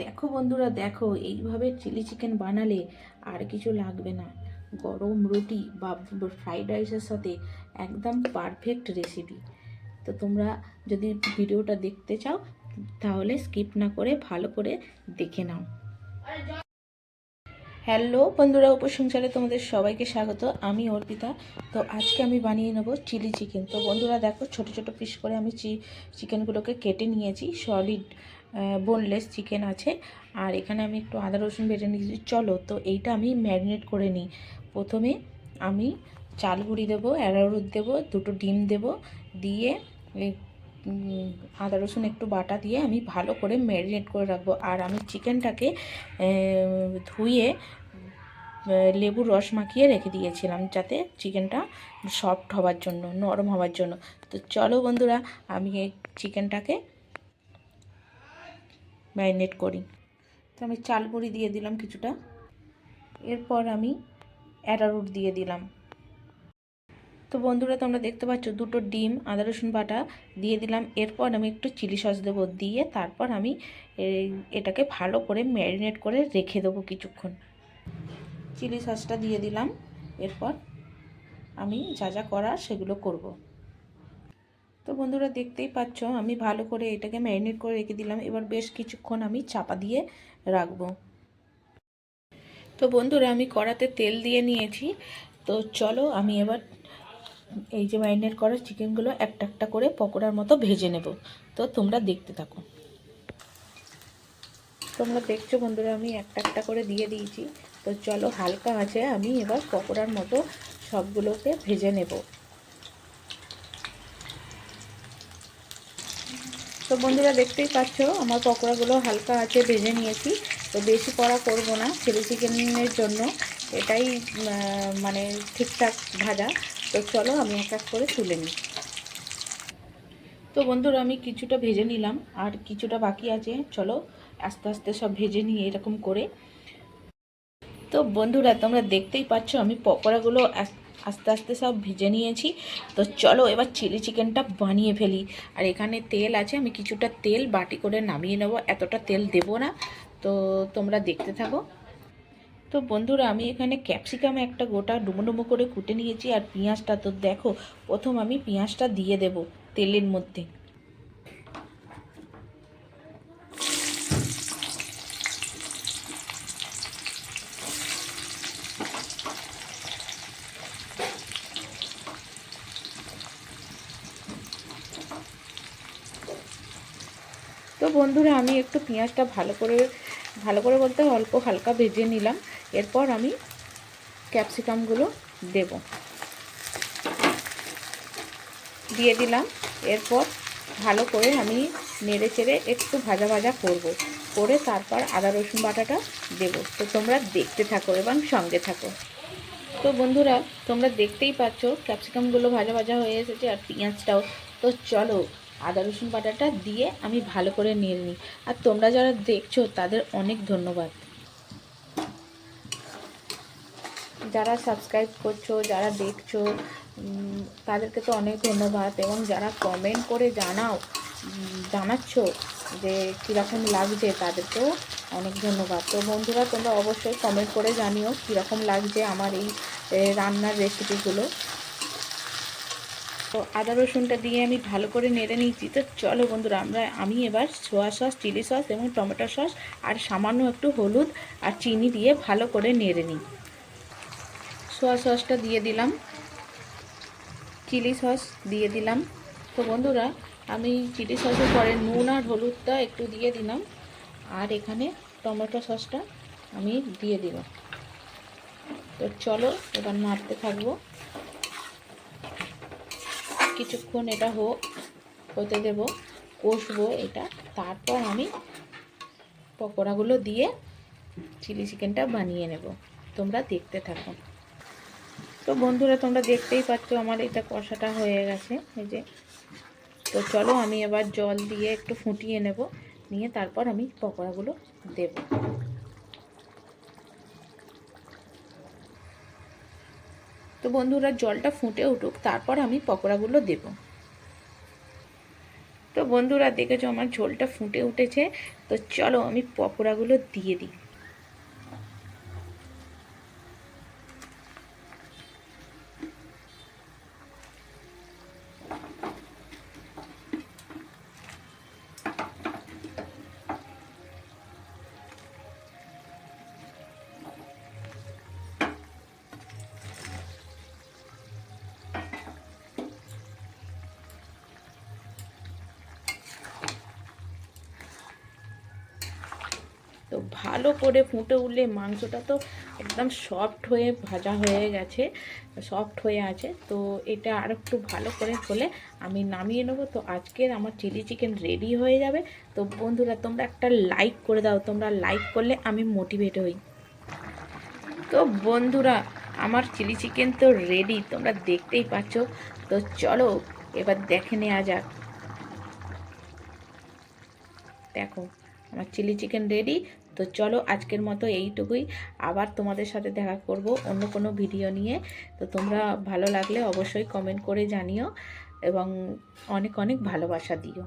দেখো বন্ধুরা, দেখো, এইভাবে চিলি চিকেন বানালে আর কিছু লাগবে না। গরম রুটি বা ফ্রাইড রাইসের সাথে একদম পারফেক্ট রেসিপি তো তোমরা যদি ভিডিওটা দেখতে চাও, তাহলে স্কিপ না করে ভালো করে দেখে নাও। হ্যালো বন্ধুরা উপসংসারে তোমাদের সবাইকে স্বাগত। আমি অর্পিতা। তো আজকে আমি বানিয়ে নেব চিলি চিকেন তো বন্ধুরা, দেখো, ছোট ছোট পিস করে আমি চিকেনগুলোকে কেটে নিয়েছি। সলিড বোনলেস চিকেন আছে। আর এখানে আমি একটু আদা রসুন বেটে নিয়েছি। চলো, তো এইটা আমি ম্যারিনেট করে নিই। প্রথমে আমি চাল গুঁড়ি দেবো অ্যারারুট দেবো, দুটো ডিম দেবো, দিয়ে আদা রসুন একটু বাটা দিয়ে আমি ভালো করে ম্যারিনেট করে রাখব। আর আমি চিকেনটাকে ধুয়ে লেবুর রস মাখিয়ে রেখে দিয়েছিলাম যাতে চিকেনটা সফট হওয়ার জন্য, নরম হওয়ার জন্য। তো চলো বন্ধুরা, আমি চিকেনটাকে ম্যারিনেট করি। তো আমি চাল গুঁড়ি দিয়ে দিলাম কিছুটা। এরপর আমি অ্যারারুট দিয়ে দিলাম। তো বন্ধুরা, তোমরা দেখতে পাচ্ছ দুটো ডিম, আদা, রসুন বাটা দিয়ে দিলাম। এরপর আমি একটু চিলি সস দেবো দিয়ে তারপর আমি এটাকে ভালো করে ম্যারিনেট করে রেখে দেবো কিছুক্ষণ। চিলি সসটা দিয়ে দিলাম। এরপর আমি যা যা করার সেগুলো করব। তো বন্ধুরা দেখতেই পাচ্ছ, আমি ভালো করে এটাকে ম্যারিনেট করে রেখে দিলাম। এবার বেশ কিছুক্ষণ আমি চাপা দিয়ে রাখব। তো বন্ধুরা, আমি কড়াতে তেল দিয়ে নিয়েছি। তো চলো, আমি এবার এই যে ম্যারিনেট করা চিকেনগুলো একটা একটা করে পকোড়ার মতো ভেজে নেব। তো তোমরা দেখতে থাকো। তোমরা দেখছ বন্ধুরা, আমি একটা একটা করে দিয়ে দিয়েছি। তো চলো, হালকা আছে, আমি এবার পকোড়ার মতো সবগুলোকে ভেজে নেব। তো বন্ধুরা দেখতেই পাচ্ছ, আমার পকোড়াগুলো হালকা আছে ভেজে নিয়েছি। তো বেশি কড়া করব না চিলি চিকেনের জন্য। এটাই মানে ঠিকঠাক ভাজা। তো চলো আমি এক এক করে তুলে নিই। তো বন্ধুরা আমি কিছুটা ভেজে নিলাম, আর কিছুটা বাকি আছে। চলো আস্তে আস্তে সব ভেজে নিয়ে এরকম করে। তো বন্ধুরা, তোমরা দেখতেই পাচ্ছ আমি পকোড়াগুলো আস্তে আস্তে সব ভেজে নিয়েছি। তো চলো এবার চিলি চিকেনটা বানিয়ে ফেলি। আর এখানে তেল আছে, আমি কিছুটা তেল বাটি করে নামিয়ে নেব। এতটা তেল দেব না। তো তোমরা দেখতে থাকো। তো বন্ধুরা, আমি এখানে ক্যাপসিকাম একটা গোটা ডুমো ডুমো করে কুটে নিয়েছি। আর পেঁয়াজটা তো দেখো, প্রথম আমি পেঁয়াজটা দিয়ে দেব তেলের মধ্যে। বন্ধুরা, আমি একটু পেঁয়াজটা ভালো করে ভালো করে বলতে অল্প হালকা ভেজে নিলাম। এরপর আমি ক্যাপসিকামগুলো দেব। দিয়ে দিলাম। এরপর ভালো করে আমি নেড়ে চেড়ে একটু ভাজা ভাজা করব। করে তারপর আদা, রসুন বাটাটা দেব। তো তোমরা দেখতে থাকো এবং সঙ্গে থাকো। তো বন্ধুরা, তোমরা দেখতেই পাচ্ছ ক্যাপসিকামগুলো ভাজা ভাজা হয়ে এসেছে আর পেঁয়াজটাও। তো চলো আদা, রসুন বাটাটা দিয়ে আমি ভালো করে নিয়ে নিই। আর তোমরা যারা দেখছ, তাদের অনেক ধন্যবাদ। যারা সাবস্ক্রাইব করছ, যারা দেখছ তাদেরকে তো অনেক ধন্যবাদ। এবং যারা কমেন্ট করে জানাও জানাচ্ছ যে কীরকম লাগছে, তাদেরকেও অনেক ধন্যবাদ। তো বন্ধুরা, তোমরা অবশ্যই কমেন্ট করে জানিও কীরকম লাগছে আমার এই রান্নার রেসিপিগুলো তো আদা রসুনটা দিয়ে আমি ভালো করে নেড়ে নিয়েছি। তো চলো বন্ধুরা, আমরা, আমি এবার সোয়া সস, চিলি সস এবং টমেটো সস আর সামান্য একটু হলুদ আর চিনি দিয়ে ভালো করে নেড়ে নিই। সোয়া সসটা দিয়ে দিলাম। চিলি সস দিয়ে দিলাম। তো বন্ধুরা, আমি চিলি সসের পরে নুন আর হলুদটা একটু দিয়ে দিলাম আর এখানে টমেটো সসটা আমি দিয়ে দিলাম। তো চলো, এবার নাড়তে থাকব। কিছুক্ষণ এটা হোক হতে দেব, কষবো এটা, তারপর আমি পকোড়াগুলো দিয়ে চিলি চিকেনটা বানিয়ে নেব। তোমরা দেখতে থাকো। তো বন্ধুরা, তোমরা দেখতেই পাচ্ছ আমার এটা কষাটা হয়ে গেছে, এই যে। তো চলো আমি এবার জল দিয়ে একটু ফুটিয়ে নেব, নিয়ে তারপর আমি পকোড়াগুলো দেব। তো বন্ধুরা, জলটা ফুটে উঠুক, তারপর আমি পকোড়াগুলো দেব। তো বন্ধুরা, দেখেছ আমার ঝোলটা ফুটে উঠেছে। তো চলো আমি পকোড়াগুলো দিয়ে দিই। ভালো করে ফুটে উঠলে মাংসটা তো একদম সফট হয়ে ভাজা হয়ে গেছে সফট হয়ে আছে। তো এটা আর একটু ভালো করে হলে আমি নামিয়ে নেব। তো আজকের আমার চিলি চিকেন রেডি হয়ে যাবে। তো বন্ধুরা, তোমরা একটা লাইক করে দাও। তোমরা লাইক করলে আমি মোটিভেট হই। তো বন্ধুরা, আমার চিলি চিকেন তো রেডি তোমরা দেখতেই পাচ্ছ। তো চলো, এবার দেখে নেওয়া যাক। দেখো। আমার চিলি চিকেন রেডি তো চলো আজকের মতো এইটুকুই। আবার তোমাদের সাথে দেখা করব অন্য কোনো ভিডিও নিয়ে। তো তোমরা ভালো লাগলে অবশ্যই কমেন্ট করে জানিও এবং অনেক অনেক ভালোবাসা দিও।